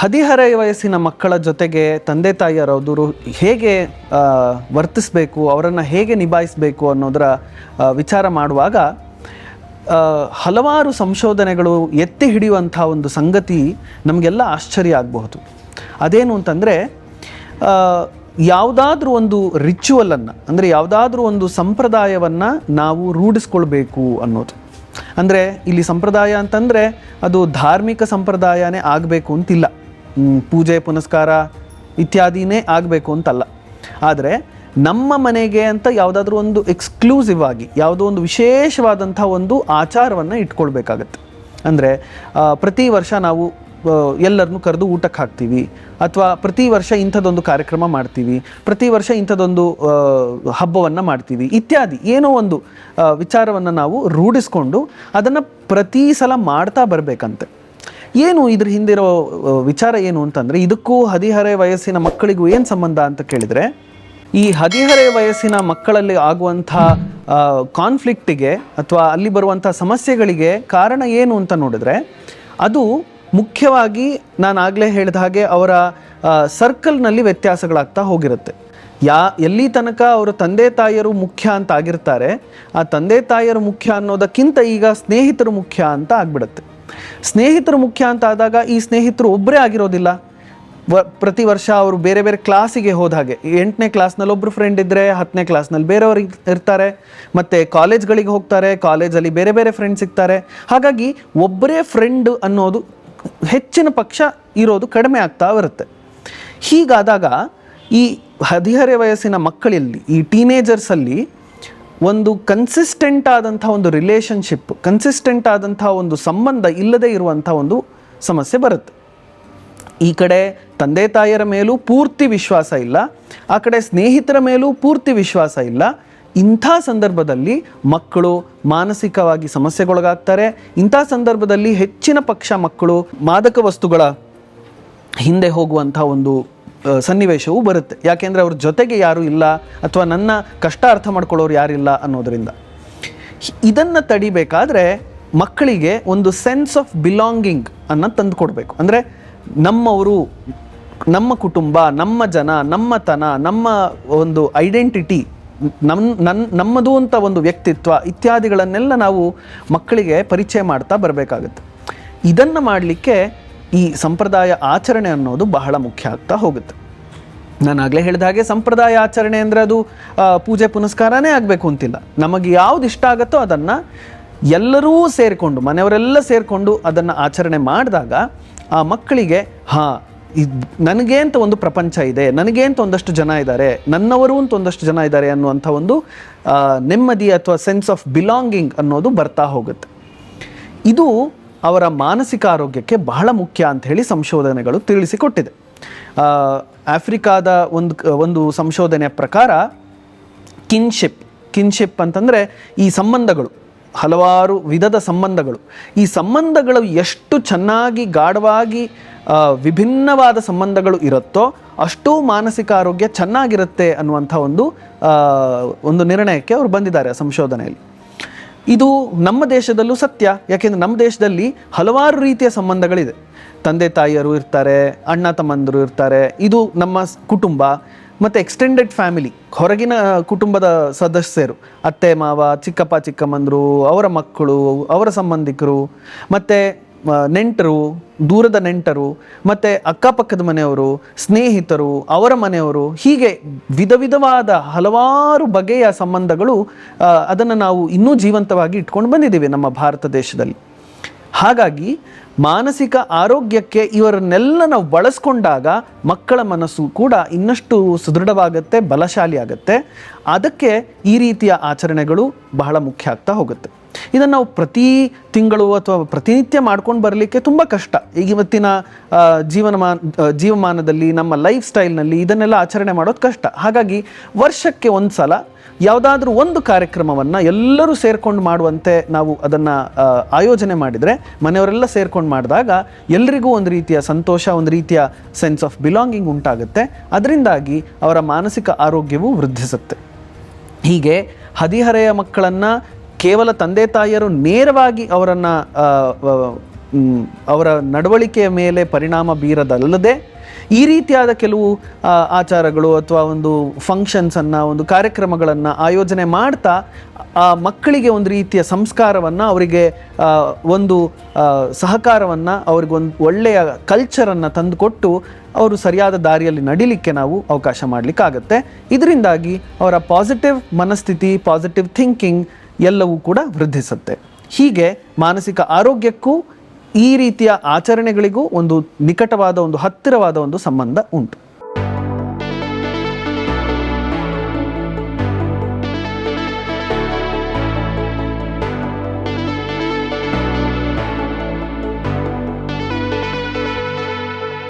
ಹದಿಹರೆಯ ವಯಸ್ಸಿನ ಮಕ್ಕಳ ಜೊತೆಗೆ ತಂದೆ ತಾಯಿಯರವರು ಹೇಗೆ ವರ್ತಿಸಬೇಕು, ಅವರನ್ನು ಹೇಗೆ ನಿಭಾಯಿಸಬೇಕು ಅನ್ನೋದರ ವಿಚಾರ ಮಾಡುವಾಗ ಹಲವಾರು ಸಂಶೋಧನೆಗಳು ಎತ್ತಿ ಹಿಡಿಯುವಂಥ ಒಂದು ಸಂಗತಿ ನಮಗೆಲ್ಲ ಆಶ್ಚರ್ಯ ಆಗಬಹುದು. ಅದೇನು ಅಂತಂದರೆ ಯಾವುದಾದ್ರೂ ಒಂದು ರಿಚುವಲನ್ನು ಅಂದರೆ ಯಾವುದಾದ್ರೂ ಒಂದು ಸಂಪ್ರದಾಯವನ್ನು ನಾವು ರೂಢಿಸ್ಕೊಳ್ಬೇಕು ಅನ್ನೋದು. ಅಂದರೆ ಇಲ್ಲಿ ಸಂಪ್ರದಾಯ ಅಂತಂದರೆ ಅದು ಧಾರ್ಮಿಕ ಸಂಪ್ರದಾಯನೇ ಆಗಬೇಕು ಅಂತಿಲ್ಲ. ಪೂಜೆ, ಪುನಸ್ಕಾರ ಇತ್ಯಾದಿನೇ ಆಗಬೇಕು ಅಂತಲ್ಲ. ಆದರೆ ನಮ್ಮ ಮನೆಗೆ ಅಂತ ಯಾವುದಾದ್ರೂ ಒಂದು ಎಕ್ಸ್ಕ್ಲೂಸಿವ್ ಆಗಿ, ಯಾವುದೋ ಒಂದು ವಿಶೇಷವಾದಂಥ ಒಂದು ಆಚಾರವನ್ನು ಇಟ್ಕೊಳ್ಬೇಕಾಗತ್ತೆ. ಅಂದರೆ ಪ್ರತಿ ವರ್ಷ ನಾವು ಎಲ್ಲರನ್ನು ಕರೆದು ಊಟಕ್ಕೆ ಹಾಕ್ತೀವಿ, ಅಥವಾ ಪ್ರತಿ ವರ್ಷ ಇಂಥದ್ದೊಂದು ಕಾರ್ಯಕ್ರಮ ಮಾಡ್ತೀವಿ, ಪ್ರತಿ ವರ್ಷ ಇಂಥದ್ದೊಂದು ಹಬ್ಬವನ್ನು ಮಾಡ್ತೀವಿ, ಇತ್ಯಾದಿ, ಏನೋ ಒಂದು ವಿಚಾರವನ್ನು ನಾವು ರೂಢಿಸ್ಕೊಂಡು ಅದನ್ನು ಪ್ರತಿ ಸಲ ಮಾಡ್ತಾ ಬರಬೇಕಂತೆ. ಏನು ಇದ್ರ ಹಿಂದಿರೋ ವಿಚಾರ ಏನು ಅಂತಂದರೆ ಇದಕ್ಕೂ ಹದಿಹರೆ ವಯಸ್ಸಿನ ಮಕ್ಕಳಿಗೂ ಏನು ಸಂಬಂಧ ಅಂತ ಕೇಳಿದರೆ, ಈ ಹದಿಹರೆ ವಯಸ್ಸಿನ ಮಕ್ಕಳಲ್ಲಿ ಆಗುವಂಥ ಕಾನ್ಫ್ಲಿಕ್ಟಿಗೆ ಅಥವಾ ಅಲ್ಲಿ ಬರುವಂಥ ಸಮಸ್ಯೆಗಳಿಗೆ ಕಾರಣ ಏನು ಅಂತ ನೋಡಿದ್ರೆ, ಅದು ಮುಖ್ಯವಾಗಿ ನಾನು ಆಗಲೇ ಹೇಳಿದ ಹಾಗೆ ಅವರ ಸರ್ಕಲ್ನಲ್ಲಿ ವ್ಯತ್ಯಾಸಗಳಾಗ್ತಾ ಹೋಗಿರುತ್ತೆ. ಯಾ, ಎಲ್ಲಿ ತನಕ ಅವರು ತಂದೆ ತಾಯಿಯರು ಮುಖ್ಯ ಅಂತ ಆಗಿರ್ತಾರೆ, ಆ ತಂದೆ ತಾಯಿಯರು ಮುಖ್ಯ ಅನ್ನೋದಕ್ಕಿಂತ ಈಗ ಸ್ನೇಹಿತರು ಮುಖ್ಯ ಅಂತ ಆಗ್ಬಿಡುತ್ತೆ. ಸ್ನೇಹಿತರು ಮುಖ್ಯ ಅಂತ ಆದಾಗ ಈ ಸ್ನೇಹಿತರು ಒಬ್ಬರೇ ಆಗಿರೋದಿಲ್ಲ. ವ, ಪ್ರತಿ ವರ್ಷ ಅವರು ಬೇರೆ ಬೇರೆ ಕ್ಲಾಸಿಗೆ ಹೋದ ಹಾಗೆ. ಎಂಟನೇ ಕ್ಲಾಸ್ನಲ್ಲಿ ಒಬ್ಬರು ಫ್ರೆಂಡ್ ಇದ್ದರೆ ಹತ್ತನೇ ಕ್ಲಾಸ್ನಲ್ಲಿ ಬೇರೆಯವರು ಇರ್- ಇರ್ತಾರೆ. ಮತ್ತು ಕಾಲೇಜ್ಗಳಿಗೆ ಹೋಗ್ತಾರೆ ಕಾಲೇಜಲ್ಲಿ ಬೇರೆ ಬೇರೆ ಫ್ರೆಂಡ್ಸ್ ಸಿಗ್ತಾರೆ. ಹಾಗಾಗಿ ಒಬ್ಬರೇ ಫ್ರೆಂಡ್ ಅನ್ನೋದು ಹೆಚ್ಚಿನ ಪಕ್ಷ ಇರೋದು ಕಡಿಮೆ ಆಗ್ತಾ ಬರುತ್ತೆ. ಹೀಗಾದಾಗ ಈ ಹದಿಹರೆ ವಯಸ್ಸಿನ ಮಕ್ಕಳಲ್ಲಿ, ಈ ಟೀನೇಜರ್ಸಲ್ಲಿ ಒಂದು ಕನ್ಸಿಸ್ಟೆಂಟ್ ಆದಂಥ ಒಂದು ರಿಲೇಷನ್ಶಿಪ್ ಕನ್ಸಿಸ್ಟೆಂಟ್ ಆದಂಥ ಒಂದು ಸಂಬಂಧ ಇಲ್ಲದೆ ಇರುವಂಥ ಒಂದು ಸಮಸ್ಯೆ ಬರುತ್ತೆ. ಈ ಕಡೆ ತಂದೆ ತಾಯಿಯರ ಮೇಲೂ ಪೂರ್ತಿ ವಿಶ್ವಾಸ ಇಲ್ಲ, ಆ ಕಡೆ ಸ್ನೇಹಿತರ ಮೇಲೂ ಪೂರ್ತಿ ವಿಶ್ವಾಸ ಇಲ್ಲ. ಇಂಥ ಸಂದರ್ಭದಲ್ಲಿ ಮಕ್ಕಳು ಮಾನಸಿಕವಾಗಿ ಸಮಸ್ಯೆಗೊಳಗಾಗ್ತಾರೆ. ಇಂಥ ಸಂದರ್ಭದಲ್ಲಿ ಹೆಚ್ಚಿನ ಪಕ್ಷ ಮಕ್ಕಳು ಮಾದಕ ವಸ್ತುಗಳ ಹಿಂದೆ ಹೋಗುವಂಥ ಒಂದು ಸನ್ನಿವೇಶವೂ ಬರುತ್ತೆ. ಯಾಕೆಂದರೆ ಅವ್ರ ಜೊತೆಗೆ ಯಾರೂ ಇಲ್ಲ ಅಥವಾ ನನ್ನ ಕಷ್ಟ ಅರ್ಥ ಮಾಡ್ಕೊಳ್ಳೋರು ಯಾರಿಲ್ಲ ಅನ್ನೋದರಿಂದ. ಇದನ್ನು ತಡಿಬೇಕಾದ್ರೆ ಮಕ್ಕಳಿಗೆ ಒಂದು ಸೆನ್ಸ್ ಆಫ್ ಬಿಲಾಂಗಿಂಗ್ ಅನ್ನು ತಂದು ಕೊಡಬೇಕು ಅಂದರೆ ನಮ್ಮವರು, ನಮ್ಮ ಕುಟುಂಬ, ನಮ್ಮ ಜನ ನಮ್ಮತನ ನಮ್ಮ ಒಂದು ಐಡೆಂಟಿಟಿ ನಮ್ಮ ನನ್ನ ನಮ್ಮದು ಅಂತ ಒಂದು ವ್ಯಕ್ತಿತ್ವ ಇತ್ಯಾದಿಗಳನ್ನೆಲ್ಲ ನಾವು ಮಕ್ಕಳಿಗೆ ಪರಿಚಯ ಮಾಡ್ತಾ ಬರಬೇಕಾಗುತ್ತೆ. ಇದನ್ನು ಮಾಡಲಿಕ್ಕೆ ಈ ಸಂಪ್ರದಾಯ ಆಚರಣೆ ಅನ್ನೋದು ಬಹಳ ಮುಖ್ಯ ಆಗ್ತಾ ಹೋಗುತ್ತೆ. ನಾನು ಆಗಲೇ ಹೇಳಿದ ಹಾಗೆ ಸಂಪ್ರದಾಯ ಆಚರಣೆ ಅಂದರೆ ಅದು ಪೂಜೆ ಪುನಸ್ಕಾರನೇ ಆಗಬೇಕು ಅಂತಿಲ್ಲ. ನಮಗೆ ಯಾವ್ದು ಇಷ್ಟ ಆಗುತ್ತೋ ಅದನ್ನು ಎಲ್ಲರೂ ಸೇರಿಕೊಂಡು, ಮನೆಯವರೆಲ್ಲ ಸೇರಿಕೊಂಡು ಅದನ್ನು ಆಚರಣೆ ಮಾಡಿದಾಗ ಆ ಮಕ್ಕಳಿಗೆ, ಹಾಂ, ಇದು ನನಗೆ ಅಂತ ಒಂದು ಪ್ರಪಂಚ ಇದೆ, ನನಗೆ ಅಂತ ಒಂದಷ್ಟು ಜನ ಇದ್ದಾರೆ, ನನ್ನವರು ಅಂತ ಒಂದಷ್ಟು ಜನ ಇದ್ದಾರೆ ಅನ್ನುವಂಥ ಒಂದು ನೆಮ್ಮದಿ ಅಥವಾ ಸೆನ್ಸ್ ಆಫ್ ಬಿಲಾಂಗಿಂಗ್ ಅನ್ನೋದು ಬರ್ತಾ ಹೋಗುತ್ತೆ. ಇದು ಅವರ ಮಾನಸಿಕ ಆರೋಗ್ಯಕ್ಕೆ ಬಹಳ ಮುಖ್ಯ ಅಂತ ಹೇಳಿ ಸಂಶೋಧನೆಗಳು ತಿಳಿಸಿಕೊಟ್ಟಿದೆ. ಆಫ್ರಿಕಾದ ಒಂದು ಒಂದು ಸಂಶೋಧನೆಯ ಪ್ರಕಾರ ಕಿನ್ಶಿಪ್ ಕಿನ್ಶಿಪ್ ಅಂತಂದರೆ ಈ ಸಂಬಂಧಗಳು, ಹಲವಾರು ವಿಧದ ಸಂಬಂಧಗಳು. ಈ ಸಂಬಂಧಗಳು ಎಷ್ಟು ಚೆನ್ನಾಗಿ, ಗಾಢವಾಗಿ ವಿಭಿನ್ನವಾದ ಸಂಬಂಧಗಳು ಇರುತ್ತೋ ಅಷ್ಟೂ ಮಾನಸಿಕ ಆರೋಗ್ಯ ಚೆನ್ನಾಗಿರುತ್ತೆ ಅನ್ನುವಂಥ ಒಂದು ಒಂದು ನಿರ್ಣಯಕ್ಕೆ ಅವರು ಬಂದಿದ್ದಾರೆ ಸಂಶೋಧನೆಯಲ್ಲಿ. ಇದು ನಮ್ಮ ದೇಶದಲ್ಲೂ ಸತ್ಯ. ಯಾಕೆಂದರೆ ನಮ್ಮ ದೇಶದಲ್ಲಿ ಹಲವಾರು ರೀತಿಯ ಸಂಬಂಧಗಳಿದೆ. ತಂದೆ ತಾಯಿಯರು ಇರ್ತಾರೆ, ಅಣ್ಣ ತಮ್ಮಂದರು ಇರ್ತಾರೆ. ಇದು ನಮ್ಮ ಕುಟುಂಬ. ಮತ್ತು ಎಕ್ಸ್ಟೆಂಡೆಡ್ ಫ್ಯಾಮಿಲಿ ಹೊರಗಿನ ಕುಟುಂಬದ ಸದಸ್ಯರು, ಅತ್ತೆ, ಮಾವ, ಚಿಕ್ಕಪ್ಪ, ಚಿಕ್ಕಮ್ಮಂದರು, ಅವರ ಮಕ್ಕಳು, ಅವರ ಸಂಬಂಧಿಕರು. ಮತ್ತು ನೆಂಟರು, ದೂರದ ನೆಂಟರು, ಮತ್ತು ಅಕ್ಕಪಕ್ಕದ ಮನೆಯವರು, ಸ್ನೇಹಿತರು, ಅವರ ಮನೆಯವರು, ಹೀಗೆ ವಿಧ ವಿಧವಾದ ಹಲವಾರು ಬಗೆಯ ಸಂಬಂಧಗಳು ಅದನ್ನು ನಾವು ಇನ್ನೂ ಜೀವಂತವಾಗಿ ಇಟ್ಕೊಂಡು ಬಂದಿದ್ದೀವಿ ನಮ್ಮ ಭಾರತ ದೇಶದಲ್ಲಿ. ಹಾಗಾಗಿ ಮಾನಸಿಕ ಆರೋಗ್ಯಕ್ಕೆ ಇವರನ್ನೆಲ್ಲ ನಾವು ಬಳಸ್ಕೊಂಡಾಗ ಮಕ್ಕಳ ಮನಸ್ಸು ಕೂಡ ಇನ್ನಷ್ಟು ಸುದೃಢವಾಗುತ್ತೆ ಬಲಶಾಲಿ ಆಗುತ್ತೆ ಅದಕ್ಕೆ ಈ ರೀತಿಯ ಆಚರಣೆಗಳು ಬಹಳ ಮುಖ್ಯ ಆಗ್ತಾ ಹೋಗುತ್ತೆ. ಇದನ್ನು ನಾವು ಪ್ರತಿ ತಿಂಗಳು ಅಥವಾ ಪ್ರತಿನಿತ್ಯ ಮಾಡ್ಕೊಂಡು ಬರಲಿಕ್ಕೆ ತುಂಬ ಕಷ್ಟ. ಈಗ ಇವತ್ತಿನ ಜೀವನಮಾನ ಜೀವಮಾನದಲ್ಲಿ, ನಮ್ಮ ಲೈಫ್ ಸ್ಟೈಲ್ನಲ್ಲಿ ಇದನ್ನೆಲ್ಲ ಆಚರಣೆ ಮಾಡೋದು ಕಷ್ಟ. ಹಾಗಾಗಿ ವರ್ಷಕ್ಕೆ ಒಂದು ಸಲ ಯಾವುದಾದ್ರೂ ಒಂದು ಕಾರ್ಯಕ್ರಮವನ್ನು ಎಲ್ಲರೂ ಸೇರ್ಕೊಂಡು ಮಾಡುವಂತೆ ನಾವು ಅದನ್ನು ಆಯೋಜನೆ ಮಾಡಿದರೆ, ಮನೆಯವರೆಲ್ಲ ಸೇರ್ಕೊಂಡು ಮಾಡಿದಾಗ ಎಲ್ರಿಗೂ ಒಂದು ರೀತಿಯ ಸಂತೋಷ, ಒಂದು ರೀತಿಯ ಸೆನ್ಸ್ ಆಫ್ ಬಿಲಾಂಗಿಂಗ್ ಉಂಟಾಗುತ್ತೆ. ಅದರಿಂದಾಗಿ ಅವರ ಮಾನಸಿಕ ಆರೋಗ್ಯವೂ ವೃದ್ಧಿಸುತ್ತೆ. ಹೀಗೆ ಹದಿಹರೆಯ ಮಕ್ಕಳನ್ನು ಕೇವಲ ತಂದೆ ತಾಯಿಯರು ನೇರವಾಗಿ ಅವರನ್ನು ಅವರ ನಡವಳಿಕೆಯ ಮೇಲೆ ಪರಿಣಾಮ ಬೀರದಲ್ಲದೆ, ಈ ರೀತಿಯಾದ ಕೆಲವು ಆಚಾರಗಳು ಅಥವಾ ಒಂದು ಫಂಕ್ಷನ್ಸನ್ನು ಒಂದು ಕಾರ್ಯಕ್ರಮಗಳನ್ನು ಆಯೋಜನೆ ಮಾಡ್ತಾ, ಆ ಮಕ್ಕಳಿಗೆ ಒಂದು ರೀತಿಯ ಸಂಸ್ಕಾರವನ್ನು ಅವರಿಗೆ ಒಂದು ಸಹಕಾರವನ್ನು ಅವ್ರಿಗೊಂದು ಒಳ್ಳೆಯ ಕಲ್ಚರನ್ನು ತಂದುಕೊಟ್ಟು, ಅವರು ಸರಿಯಾದ ದಾರಿಯಲ್ಲಿ ನಡಿಲಿಕ್ಕೆ ನಾವು ಅವಕಾಶ ಮಾಡಲಿಕ್ಕಾಗತ್ತೆ. ಇದರಿಂದಾಗಿ ಅವರ ಪಾಸಿಟಿವ್ ಮನಸ್ಥಿತಿ ಪಾಸಿಟಿವ್ ಥಿಂಕಿಂಗ್ ಎಲ್ಲವೂ ಕೂಡ ವೃದ್ಧಿಸುತ್ತೆ. ಹೀಗೆ ಮಾನಸಿಕ ಆರೋಗ್ಯಕ್ಕೂ ಈ ರೀತಿಯ ಆಚರಣೆಗಳಿಗೂ ಒಂದು ನಿಕಟವಾದ ಒಂದು ಹತ್ತಿರವಾದ ಒಂದು ಸಂಬಂಧ ಉಂಟು.